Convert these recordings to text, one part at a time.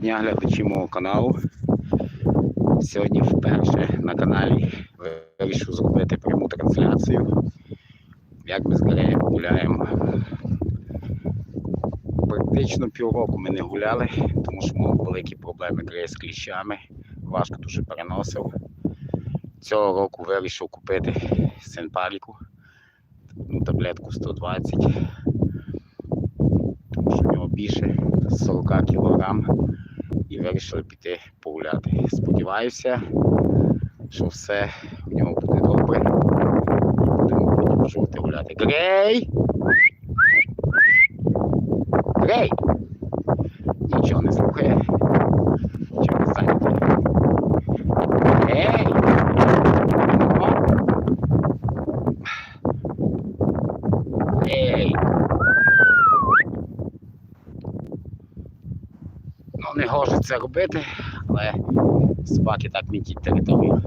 дня, глядачі мого каналу. Сьогодні вперше на каналі вирішив зробити пряму трансляцію. Як ми з Греєм гуляємо. Практично півроку ми не гуляли, тому що мав великі проблеми з кліщами. Важко дуже переносив. Цього року вирішив купити синпаріку, ну, таблетку 120 тому що в нього більше 40 кілограм і вирішили піти погуляти. Сподіваюся, що все в нього буде добре. Будемо продовжувати гуляти. Грей! Грей! Нічого не слухає. Нічого не зайнятий. Гей! Ну? Ну, не гоже це робити, але собаки так мітять територію.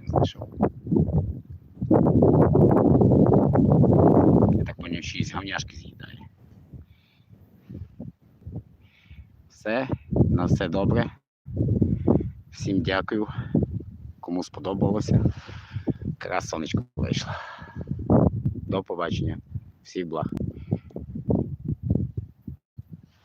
Не знайшов. Я так поняв, що із гавняшки з'їдає. Все, на все добре. Всім дякую, кому сподобалося. Якраз сонечко вийшло. До побачення. Всіх благ.